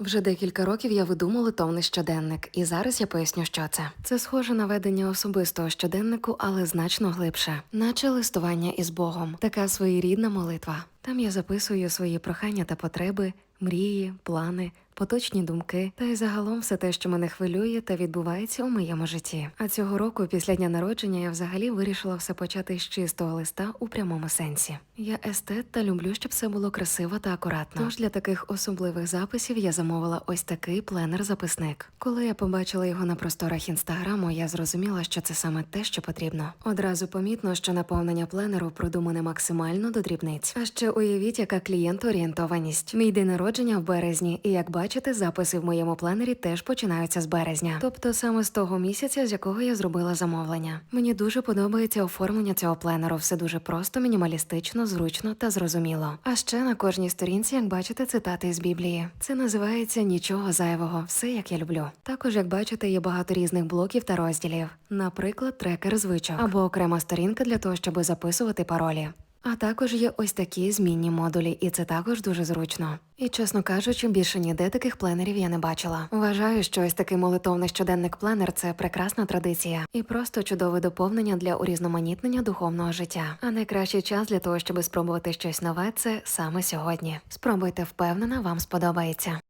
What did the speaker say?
Вже декілька років я веду молитовний щоденник, і зараз я поясню, що це. Це схоже на ведення особистого щоденнику, але значно глибше, наче листування із Богом, така своєрідна молитва. Там я записую свої прохання та потреби, мрії, плани, поточні думки та й загалом все те, що мене хвилює та відбувається у моєму житті. А цього року, після дня народження, я взагалі вирішила все почати з чистого листа у прямому сенсі. Я естет та люблю, щоб все було красиво та акуратно. Тож для таких особливих записів я замовила ось такий пленер-записник. Коли я побачила його на просторах інстаграму, я зрозуміла, що це саме те, що потрібно. Одразу помітно, що наповнення пленеру продумане максимально до дрібниць. А ще уявіть, яка клієнт-орієнтованість. Мій день народження в березні, і як бачите, записи в моєму пленері теж починаються з березня, тобто саме з того місяця, з якого я зробила замовлення. Мені дуже подобається оформлення цього пленеру. Все дуже просто, мінімалістично, зручно та зрозуміло. А ще на кожній сторінці, як бачите, цитати з Біблії. Це називається нічого зайвого, все як я люблю. Також, як бачите, є багато різних блоків та розділів, наприклад, трекер звичок або окрема сторінка для того, щоб записувати паролі. А також є ось такі змінні модулі, і це також дуже зручно. І чесно кажучи, більше ніде таких пленерів я не бачила. Вважаю, що ось такий молитовний щоденник пленер це прекрасна традиція і просто чудове доповнення для урізноманітнення духовного життя. А найкращий час для того, щоб спробувати щось нове, це саме сьогодні. Спробуйте впевнена, вам сподобається.